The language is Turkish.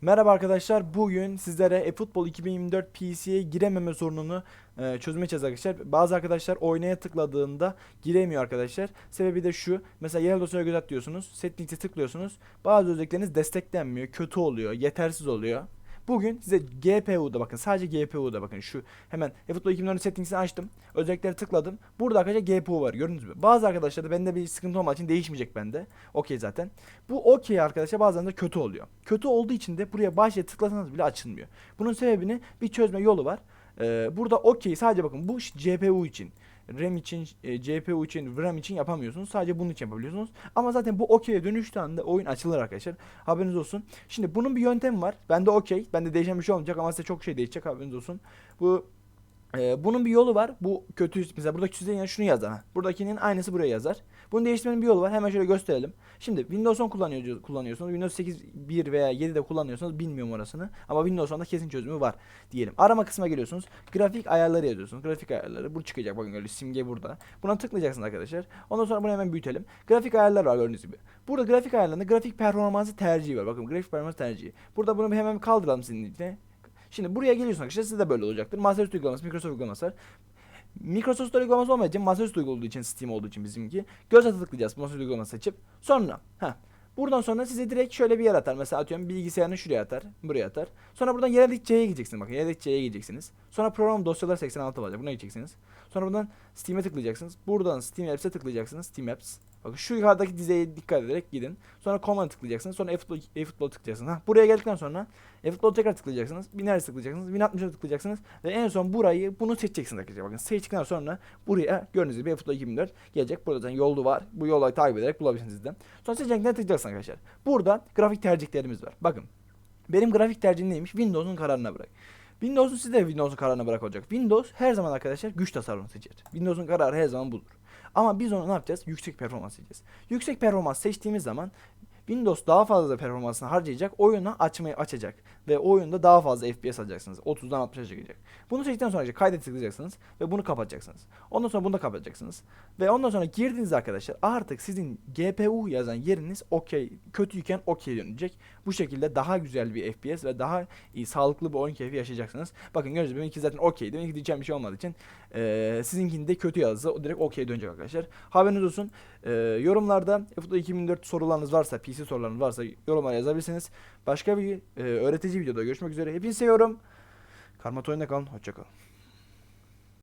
Merhaba arkadaşlar. Bugün sizlere eFootball 2024 PC'ye girememe sorununu e, çözmeye çalışacağız arkadaşlar. Bazı arkadaşlar oynaya tıkladığında giremiyor arkadaşlar. Sebebi de şu. Mesela yerel dosyaya göz at diyorsunuz. Settings'e tıklıyorsunuz. Bazı özellikleriniz desteklenmiyor. Kötü oluyor. Yetersiz oluyor. Bugün size GPU'da bakın sadece GPU'da bakın şu hemen eFootball 2024 settings'ini açtım. Özelliklere tıkladım. Burada arkadaşlar GPU var gördünüz mü? Bazı arkadaşlarda bende bir sıkıntı olmadığı için değişmeyecek bende. Okey zaten. Bu okey arkadaşlar bazen de kötü oluyor. Kötü olduğu için de buraya başlığa tıklasanız bile açılmıyor. Bunun sebebini bir çözme yolu var. Ee, burada okey sadece bakın bu GPU için. RAM için, e, GPU için, RAM için yapamıyorsunuz. Sadece bunun için yapabiliyorsunuz. Ama zaten bu okey'e dönüştüğü anda oyun açılır arkadaşlar. Haberiniz olsun. Şimdi bunun bir yöntemi var. Bende okey. Bende değişen bir şey olmayacak ama size çok şey değişecek haberiniz olsun. Bu e, bunun bir yolu var. Bu kötü mesela buradaki çizeyin yani şunu yazar. Buradakinin aynısı buraya yazar. Bunu değiştirmenin bir yolu var. Hemen şöyle gösterelim. Şimdi Windows 10 kullanıyor, kullanıyorsunuz. Windows 8 1 veya 7'de kullanıyorsanız bilmiyorum orasını. Ama Windows 10'da kesin çözümü var diyelim. Arama kısmına geliyorsunuz. Grafik ayarları yazıyorsunuz. Grafik ayarları. Bu çıkacak bakın öyle simge burada. Buna tıklayacaksınız arkadaşlar. Ondan sonra bunu hemen büyütelim. Grafik ayarlar var gördüğünüz gibi. Burada grafik ayarlarında grafik performansı tercihi var. Bakın grafik performansı tercihi. Burada bunu hemen kaldıralım sizinle. Şimdi buraya geliyorsunuz arkadaşlar sizde de böyle olacaktır. Masaüstü uygulaması, Microsoft uygulaması var. Microsoft uygulaması olmadığı için masaüstü olduğu için Steam olduğu için bizimki göz atı tıklayacağız masaüstü uygulaması seçip sonra ha Buradan sonra size direkt şöyle bir yer atar. Mesela atıyorum bilgisayarını şuraya atar, buraya atar. Sonra buradan yedek C'ye gideceksiniz. Bakın yedek C'ye gideceksiniz. Sonra program dosyalar 86 olacak. Buna gideceksiniz. Sonra buradan Steam'e tıklayacaksınız. Buradan Steam Apps'e tıklayacaksınız. Steam Apps. Bakın şu yukarıdaki dizeye dikkat ederek gidin. Sonra Command'a tıklayacaksınız. Sonra eFootball, eFootball tıklayacaksınız. Ha, buraya geldikten sonra eFootball tekrar tıklayacaksınız. Binaries tıklayacaksınız. 1060'a tıklayacaksınız. Ve en son burayı bunu seçeceksiniz arkadaşlar. Bakın seçtikten sonra buraya gördüğünüz gibi eFootball 2024 gelecek. Burada zaten yolu var. Bu yolu takip ederek bulabilirsiniz sizden. Sonra seçeneklerine tıklayacaksınız arkadaşlar. Burada grafik tercihlerimiz var. Bakın. Benim grafik tercihim neymiş? Windows'un kararına bırak. Windows'u siz de Windows'un kararına bırak olacak. Windows her zaman arkadaşlar güç tasarrufu seçer. Windows'un kararı her zaman budur. Ama biz onu ne yapacağız? Yüksek performans seçeceğiz. Yüksek performans seçtiğimiz zaman Windows daha fazla performansını harcayacak, oyunu açmayı açacak ve oyunda daha fazla FPS alacaksınız. 30'dan 60'a çıkacak. Bunu seçtikten sonra kaydet tıklayacaksınız ve bunu kapatacaksınız. Ondan sonra bunu da kapatacaksınız. Ve ondan sonra girdiğiniz arkadaşlar artık sizin GPU yazan yeriniz okey, kötüyken okey dönecek. Bu şekilde daha güzel bir FPS ve daha iyi, sağlıklı bir oyun keyfi yaşayacaksınız. Bakın gibi benimki zaten okey. Benimki diyeceğim bir şey olmadığı için e, sizinkinde kötü yazsa o direkt okey dönecek arkadaşlar. Haberiniz olsun. E, yorumlarda eFootball 2004 sorularınız varsa, PC sorularınız varsa yorumlara yazabilirsiniz. Başka bir e, öğretici videoda görüşmek üzere. Hepinizi seviyorum. Karma oyunda kalın. Hoşçakalın.